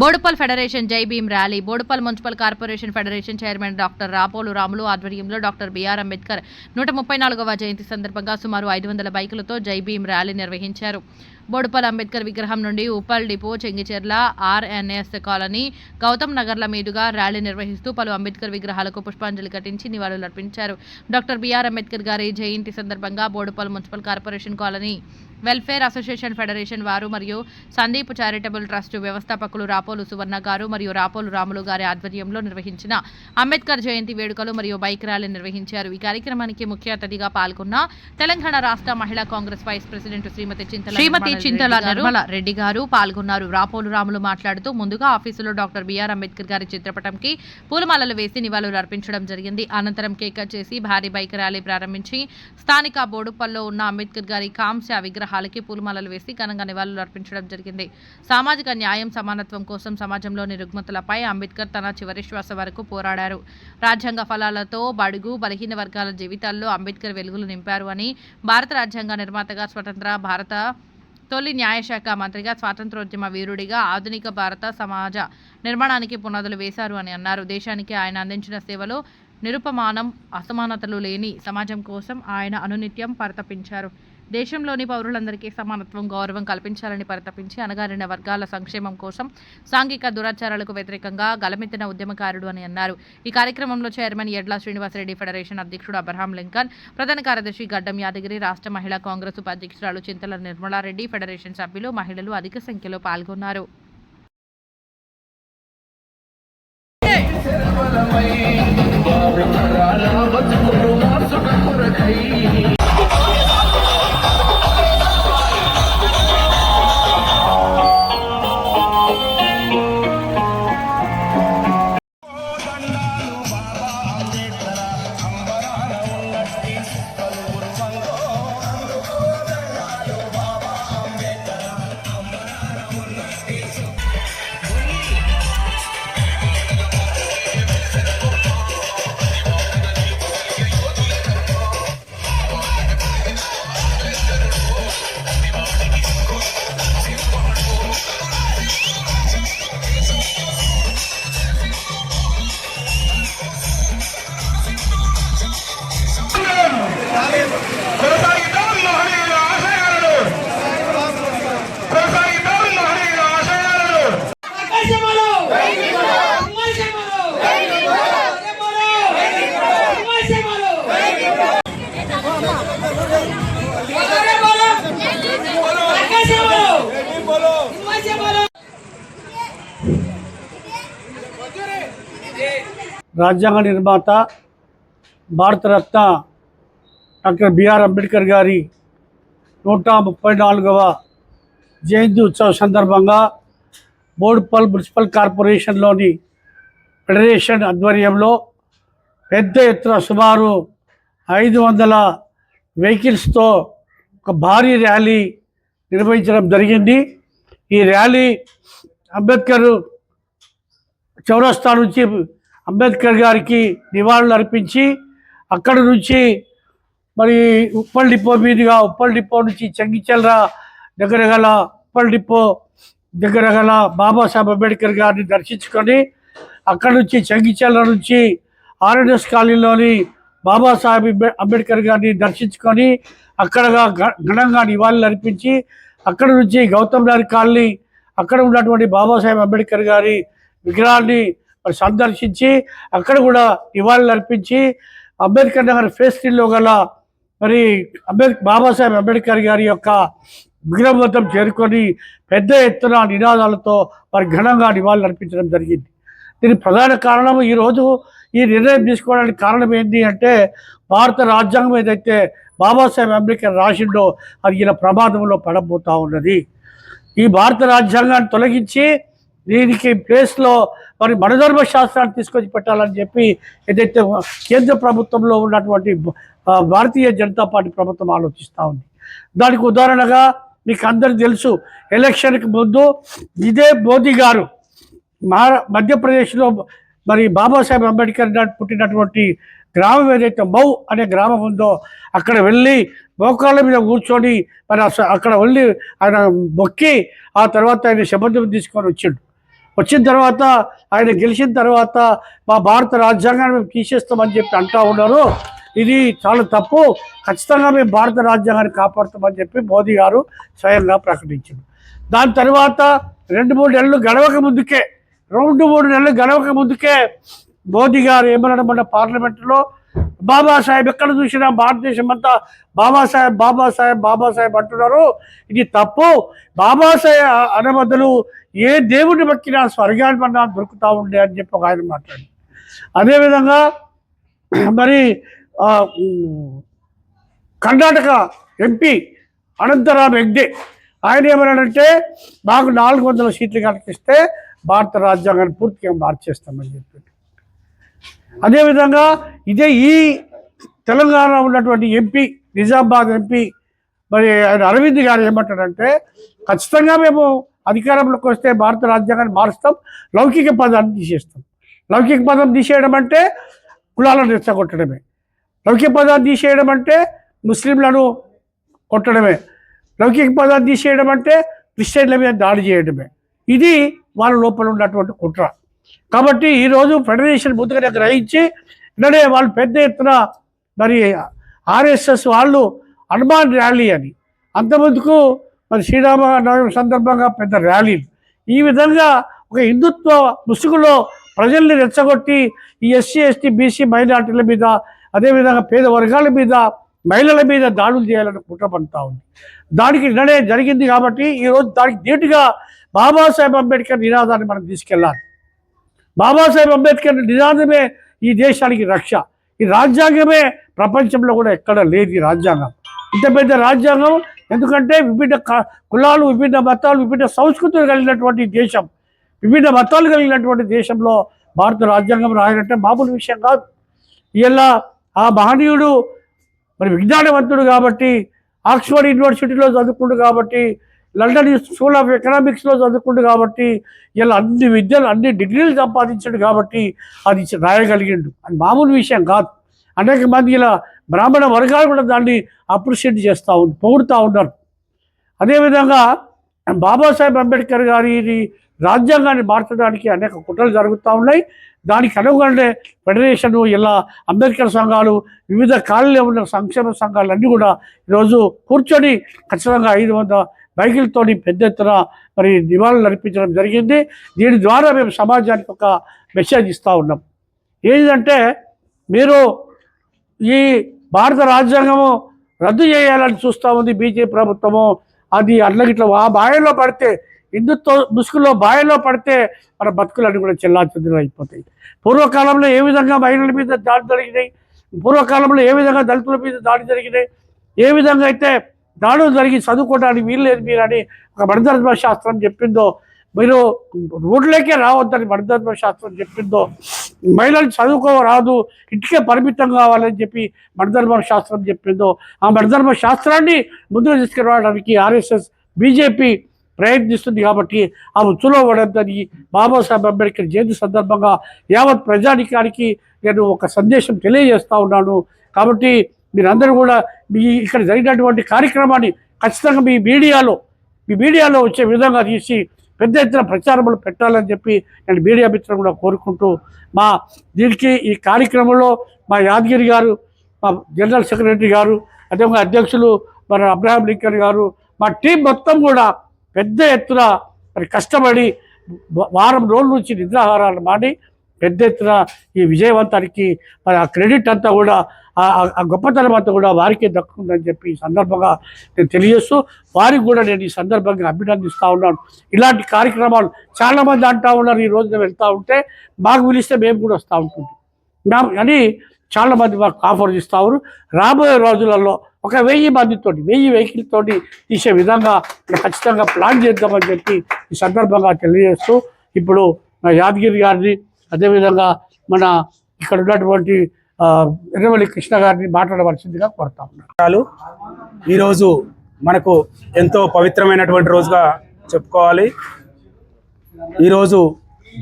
Boduppal federation Jai Bhim rally. Boduppal municipal corporation federation chairman doctor Rapolu Ramulu ఆధ్వర్యంలో doctor BR Ambedkar నూట ముప్పై నాలుగవ జయంతి సందర్భంగా సుమారు ఐదు వందల బైకులతో జై భీమ్ ర్యాలీ నిర్వహించారు. బోడుపల్ అంబేద్కర్ విగ్రహం నుండి Uppal depot Chengicherla RNS colony Gautam నగర్ల మీదుగా ర్యాలీ నిర్వహిస్తూ పలు అంబేద్కర్ విగ్రహాలకు పుష్పాంజలి ఘటించి నివాళులర్పించారు డాక్టర్ బిఆర్ అంబేద్కర్ గారి జయంతి సందర్భంగా Boduppal municipal corporation colony welfare association federation వారు మరియు సందీప్ చారిటబుల్ ట్రస్ట్ వ్యవస్థాపకులు రాపోలు సువర్ణ గారు మరియు రాపోలు రాములు గారి ఆధ్వర్యంలో నిర్వహించిన అంబేద్కర్ జయంతి వేడుకలు మరియు బైక్ ర్యాలీ నిర్వహించారు. ఈ కార్యక్రమానికి ముఖ్య అతిథిగా పాల్గొన్న తెలంగాణ రాష్ట్ర మహిళా కాంగ్రెస్ వైస్ ప్రెసిడెంట్ శ్రీమతి చింతల శ్రీమతి చింతల నిర్మల రెడ్డి గారు పాల్గొన్నారు. రాపోలు రాములు మాట్లాడుతూ ముందుగా ఆఫీసులో డాక్టర్ బిఆర్ అంబేద్కర్ గారి చిత్రపటంకి పూలమాలలు వేసి నివాళులు అర్పించడం జరిగింది. అనంతరం కేక్ చేసి భారీ బైక్ ర్యాలీ ప్రారంభించి స్థానిక బోడుపల్లో ఉన్న అంబేద్కర్ గారి కాంస్య విగ్రహాలకి పూలమాలలు వేసి ఘనంగా నివాళులు అర్పించడం జరిగింది. సామాజిక న్యాయం సమానత్వం కోసం సమాజంలోని రుగ్మతలపై అంబేద్కర్ తన చివరి శ్వాస వరకు పోరాడారు. రాజ్యాంగ ఫలాలతో బడుగు బలహీన వర్గాల జీవితాల్లో అంబేద్కర్ వెలుగులు నింపారు అని భారత రాజ్యాంగ నిర్మాతగా స్వతంత్ర భారత తొలి న్యాయశాఖ మంత్రిగా స్వాతంత్రోద్యమ వీరుడిగా ఆధునిక భారత సమాజ నిర్మాణానికి పునాదులు వేశారు అని అన్నారు. దేశానికి ఆయన అందించిన సేవలు నిరుపమానం అసమానతలు లేని సమాజం కోసం ఆయన అనునిత్యం పరితపించారు. దేశంలోని పౌరులందరికీ సమానత్వం గౌరవం కల్పించాలని పరితపించి అణగారిన వర్గాల సంక్షేమం కోసం సాంఘిక దురాచారాలకు వ్యతిరేకంగా గలమెత్తిన ఉద్యమకారుడు అని అన్నారు. ఈ కార్యక్రమంలో చైర్మన్ ఎడ్ల శ్రీనివాసరెడ్డి ఫెడరేషన్ అధ్యక్షుడు అబ్రహాం లింకన్ ప్రధాన కార్యదర్శి గడ్డం యాదగిరి రాష్ట్ర మహిళా కాంగ్రెస్ ఉపాధ్యక్షురాలు చింతల నిర్మలారెడ్డి ఫెడరేషన్ సభ్యులు మహిళలు అధిక సంఖ్యలో పాల్గొన్నారు. రాజ్యాంగ నిర్మాత భారతరత్న డాక్టర్ బిఆర్ అంబేద్కర్ గారి నూట ముప్పై నాలుగవ జయంతి ఉత్సవ సందర్భంగా బోడుపల్ మున్సిపల్ కార్పొరేషన్లోని ఫెడరేషన్ ఆధ్వర్యంలో పెద్ద ఎత్తున సుమారు ఐదు వందల వెహికల్స్తో ఒక భారీ ర్యాలీ నిర్వహించడం జరిగింది. ఈ ర్యాలీ అంబేద్కర్ చౌరస్తా నుంచి అంబేద్కర్ గారికి నివాళులు అర్పించి అక్కడి నుంచి మరి ఉప్పల్ డిపో మీదుగా ఉప్పల్ డిపో నుంచి చెంగిచెల్ర దగ్గర గల ఉప్పల్ డిపో దగ్గర గల బాబాసాహెబ్ అంబేద్కర్ గారిని దర్శించుకొని అక్కడి నుంచి చెంగిచెల్ర నుంచి ఆర్ఎన్ఎస్ కాలనీలోని బాబాసాహెబ్ అంబే- అంబేద్కర్ గారిని దర్శించుకొని అక్కడగా ఘనంగా నివాళులు అర్పించి అక్కడ నుంచి గౌతమ్ నగర్ కాలనీ అక్కడ ఉన్నటువంటి బాబాసాహెబ్ అంబేద్కర్ గారి విగ్రహాన్ని మరి సందర్శించి అక్కడ కూడా నివాళులు అర్పించి అంబేద్కర్ నగర్ ఫేస్టిల్లో గల మరి అంబేద్ బాబాసాహెబ్ అంబేద్కర్ గారి యొక్క విగ్రహవద్దం చేరుకొని పెద్ద ఎత్తున నినాదాలతో మరి ఘనంగా నివాళులు అర్పించడం జరిగింది. దీని ప్రధాన కారణం ఈరోజు ఈ నిర్ణయం తీసుకోవడానికి కారణం ఏంటి అంటే భారత రాజ్యాంగం ఏదైతే బాబాసాహెబ్ అంబేద్కర్ రాసిండో అది ఇలా ప్రమాదంలో పడబోతూ ఉన్నది. ఈ భారత రాజ్యాంగాన్ని తొలగించి దీనికి ప్లేస్లో మరి మనధర్మ శాస్త్రాన్ని తీసుకొచ్చి పెట్టాలని చెప్పి ఏదైతే కేంద్ర ప్రభుత్వంలో ఉన్నటువంటి భారతీయ జనతా పార్టీ ప్రభుత్వం ఆలోచిస్తూ ఉంది. దానికి ఉదాహరణగా మీకు అందరు తెలుసు ఎలక్షన్కి ముందు ఇదే మోదీ గారు మహారా మధ్యప్రదేశ్లో మరి బాబాసాహెబ్ అంబేద్కర్ పుట్టినటువంటి గ్రామం ఏదైతే మౌ అనే గ్రామం ఉందో అక్కడ వెళ్ళి మోకాళ్ళ మీద కూర్చొని మరి అక్కడ వెళ్ళి ఆయన మొక్కి ఆ తర్వాత ఆయన శపథం తీసుకొని వచ్చిండు. వచ్చిన తర్వాత ఆయన గెలిచిన తర్వాత మా భారత రాజ్యాంగాన్ని మేము తీసేస్తామని చెప్పి అంటా ఉన్నారు. ఇది చాలా తప్పు. ఖచ్చితంగా మేము భారత రాజ్యాంగాన్ని కాపాడుతామని చెప్పి మోదీ గారు స్వయంగా ప్రకటించారు. దాని తర్వాత రెండు మూడు నెలలు గడవక ముందుకే రెండు మూడు నెలలు గడవక ముందుకే మోదీ గారు ఏమన్నాడు మన పార్లమెంటులో బాబాసాహెబ్ ఎక్కడ చూసినా భారతదేశం అంతా బాబాసాహెబ్ బాబాసాహెబ్ బాబాసాహెబ్ అంటున్నారు. ఇది తప్పు. బాబాసాహెబ్ అనే బదులు ఏ దేవుడిని బట్టినా స్వర్గాన్ని పడినా దొరుకుతూ ఉండే అని చెప్పి ఒక ఆయన మాట్లాడి అదేవిధంగా మరి కర్ణాటక ఎంపీ అనంతరామ్ హెగ్డే ఆయన ఏమన్నాడంటే మాకు నాలుగు వందల సీట్లు కనిపిస్తే భారత రాజ్యాంగాన్ని పూర్తిగా మార్చేస్తామని చెప్పి అదేవిధంగా ఇదే ఈ తెలంగాణ ఉన్నటువంటి ఎంపీ నిజామాబాద్ ఎంపీ మరి ఆయన అరవింద్ గారు ఏమంటాడంటే ఖచ్చితంగా మేము అధికారంలోకి వస్తే భారత రాజ్యాంగాన్ని మారుస్తాం లౌకిక పదాన్ని తీసేస్తాం. లౌకిక పదం తీసేయడం అంటే కులాలను రెచ్చగొట్టడమే. లౌకిక పదాన్ని తీసేయడం అంటే ముస్లింలను కొట్టడమే. లౌకిక పదాన్ని తీసేయడం అంటే క్రిస్టియన్ల మీద దాడి చేయడమే. ఇది వాళ్ళ లోపల ఉన్నటువంటి కుట్ర. కాబట్టి ఈరోజు ఫెడరేషన్ ముందుగానే గ్రహించి ఇలానే వాళ్ళు పెద్ద ఎత్తున మరి ఆర్ఎస్ఎస్ వాళ్ళు హనుమాన్ ర్యాలీ అని. అంతమందుకు మరి శ్రీరామ నవమి సందర్భంగా పెద్ద ర్యాలీలు ఈ విధంగా ఒక హిందుత్వ ముసుగులో ప్రజల్ని రెచ్చగొట్టి ఈ ఎస్సీ ఎస్టీ బీసీ మైనార్టీల మీద అదేవిధంగా పేద వర్గాల మీద మహిళల మీద దాడులు చేయాలని కుట్ర పడుతూ ఉంది. దానికి నిన్ననే జరిగింది కాబట్టి ఈరోజు దానికి ధీటుగా బాబాసాహెబ్ అంబేద్కర్ నినాదాన్ని మనం తీసుకెళ్ళాలి. బాబాసాహెబ్ అంబేద్కర్ నినాదమే ఈ దేశానికి రక్ష. ఈ రాజ్యాంగమే ప్రపంచంలో కూడా ఎక్కడ లేదు ఈ రాజ్యాంగం. ఇంత పెద్ద రాజ్యాంగం ఎందుకంటే విభిన్న క- కులాలు విభిన్న మతాలు విభిన్న సంస్కృతులు కలిగినటువంటి దేశం. విభిన్న మతాలు కలిగినటువంటి దేశంలో భారత రాజ్యాంగం రాయాలంటే మామూలు విషయం కాదు. ఇలా ఆ మహనీయుడు మరి విజ్ఞానవంతుడు కాబట్టి ఆక్స్ఫర్డ్ యూనివర్సిటీలో చదువుకుండు కాబట్టి లండన్ స్కూల్ ఆఫ్ ఎకనామిక్స్లో చదువుకుండు కాబట్టి ఇలా అన్ని విద్యలు అన్ని డిగ్రీలు సంపాదించాడు కాబట్టి అది రాయగలిగిండు. అది మామూలు విషయం కాదు. అనేక మంది ఇలా బ్రాహ్మణ వర్గాలు కూడా దాన్ని అప్రిషియేట్ చేస్తూ ఉంది పొగుడుతూ ఉన్నారు. అదేవిధంగా బాబాసాహెబ్ అంబేద్కర్ గారి ఇది రాజ్యాంగాన్ని మార్చడానికి అనేక కుట్రలు జరుగుతూ ఉన్నాయి. దానికి అనుగుణంగా ఫెడరేషన్ ఇలా అంబేద్కర్ సంఘాలు వివిధ కాలంలో ఉన్న సంక్షేమ సంఘాలు అన్నీ కూడా ఈరోజు కూర్చొని ఖచ్చితంగా ఐదు వందల బైకులతోని పెద్ద ఎత్తున మరి నివాళులు అర్పించడం జరిగింది. దీని ద్వారా మేము సమాజానికి ఒక మెసేజ్ ఇస్తూ ఉన్నాం. ఏంటంటే మీరు ఈ భారత రాజ్యాంగము రద్దు చేయాలని చూస్తూ ఉంది బీజేపీ ప్రభుత్వము. అది అట్లగిట్ల ఆ బాయలో పడితే హిందుత్వ ముసుగులో బాయలో పడితే మన బతుకులన్నీ కూడా చెల్లాచెదురు అయిపోతాయి. పూర్వకాలంలో ఏ విధంగా మహిళల మీద దాడి జరిగినాయి? పూర్వకాలంలో ఏ విధంగా దళితుల మీద దాడి జరిగినాయి? ఏ విధంగా అయితే దాడులు జరిగి చదువుకోవడానికి వీల్లేదు మీరు అని ఒక మణిధర్మ శాస్త్రం చెప్పిందో మీరు రోడ్లకే రావద్దని మణిధర్మ శాస్త్రం చెప్పిందో మహిళలు చదువుకోరాదు ఇంటికే పరిమితం కావాలని చెప్పి మణిధర్మ శాస్త్రం చెప్పిందో ఆ మణిధర్మ శాస్త్రాన్ని ముందుకు తీసుకురావడానికి ఆర్ఎస్ఎస్ బీజేపీ ప్రయత్నిస్తుంది కాబట్టి ఆ ఉచ్చులో పడద్దని బాబాసాహెబ్ అంబేద్కర్ జయంతి సందర్భంగా యావత్ ప్రజానికానికి నేను ఒక సందేశం తెలియజేస్తూ ఉన్నాను. కాబట్టి మీరందరూ కూడా మీ ఇక్కడ జరిగినటువంటి కార్యక్రమాన్ని ఖచ్చితంగా మీ మీడియాలో మీ మీడియాలో వచ్చే విధంగా తీసి పెద్ద ఎత్తున ప్రచారములు పెట్టాలని చెప్పి నేను మీడియా మిత్రులు కూడా కోరుకుంటూ మా దీనికి ఈ కార్యక్రమంలో మా యాదగిరి గారు మా జనరల్ సెక్రటరీ గారు అదేవిధంగా అధ్యక్షులు మన అబ్రహాం లింకన్ గారు మా టీం మొత్తం కూడా పెద్ద ఎత్తున మరి కష్టపడి వారం రోజుల నుంచి నిద్రాహారాలు మాని పెద్ద ఎత్తున ఈ విజయవంతానికి మరి ఆ క్రెడిట్ అంతా కూడా ఆ- ఆ- గొప్పతనం అంతా కూడా వారికే దక్కుందని చెప్పి ఈ సందర్భంగా నేను తెలియజేస్తూ వారికి కూడా నేను ఈ సందర్భంగా అభినందిస్తూ ఉన్నాను. ఇలాంటి కార్యక్రమాలు చాలామంది అంటూ ఉన్నారు ఈ రోజున వెళ్తూ ఉంటే మాకు పిలిస్తే మేము కూడా వస్తూ ఉంటుంది అని చాలామంది మాకు ఆఫర్ ఇస్తారు రాబోయే రోజులలో ఒక వెయ్యి మందితోటి వెయ్యి వెహికల్తో తీసే విధంగా ఖచ్చితంగా ప్లాన్ చేద్దామని చెప్పి ఈ సందర్భంగా తెలియజేస్తూ ఇప్పుడు మా యాదగిరి గారిని అదేవిధంగా మన ఇక్కడ ఉన్నటువంటి ఎర్రవల్లి కృష్ణ గారిని మాట్లాడవలసిందిగా కోరుతా ఉన్నాను. ఈరోజు మనకు ఎంతో పవిత్రమైనటువంటి రోజుగా చెప్పుకోవాలి. ఈరోజు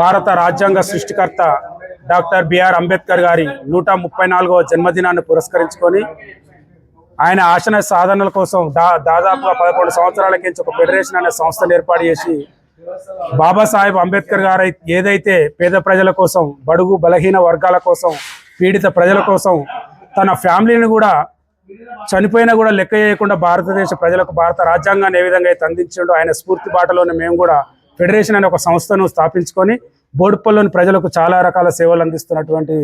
భారత రాజ్యాంగ సృష్టికర్త డాక్టర్ బిఆర్ అంబేద్కర్ గారి నూట ముప్పై నాలుగవ జన్మదినాన్ని పురస్కరించుకొని ఆయన ఆశన సాధనల కోసం దా దాదాపుగా పదకొండు సంవత్సరాల కించి ఒక ఫెడరేషన్ అనే సంస్థను ఏర్పాటు చేసి బాబాసాహెబ్ అంబేద్కర్ గారు ఏదైతే పేద ప్రజల కోసం బడుగు బలహీన వర్గాల కోసం పీడిత ప్రజల కోసం తన ఫ్యామిలీని కూడా చనిపోయినా కూడా లెక్క చేయకుండా భారతదేశ ప్రజలకు భారత రాజ్యాంగాన్ని ఏ విధంగా అయితే అందించిండో ఆయన స్ఫూర్తి బాటలోనే మేము కూడా ఫెడరేషన్ అనే ఒక సంస్థను స్థాపించుకొని బోడుపల్లిలోని ప్రజలకు చాలా రకాల సేవలు అందిస్తున్నటువంటి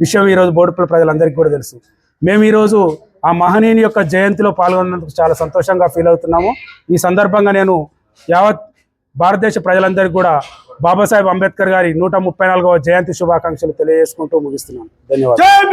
విషయం ఈరోజు బోడుపల్లి ప్రజలందరికీ కూడా తెలుసు. మేము ఈరోజు ఆ మహనీయుని యొక్క జయంతిలో పాల్గొన్నందుకు చాలా సంతోషంగా ఫీల్ అవుతున్నాము. ఈ సందర్భంగా నేను యావత్ భారతదేశ ప్రజలందరికీ కూడా బాబాసాహెబ్ అంబేద్కర్ గారి నూట ముప్పై నాలుగవ జయంతి శుభాకాంక్షలు తెలియజేసుకుంటూ ముగిస్తున్నాను. ధన్యవాదాలు.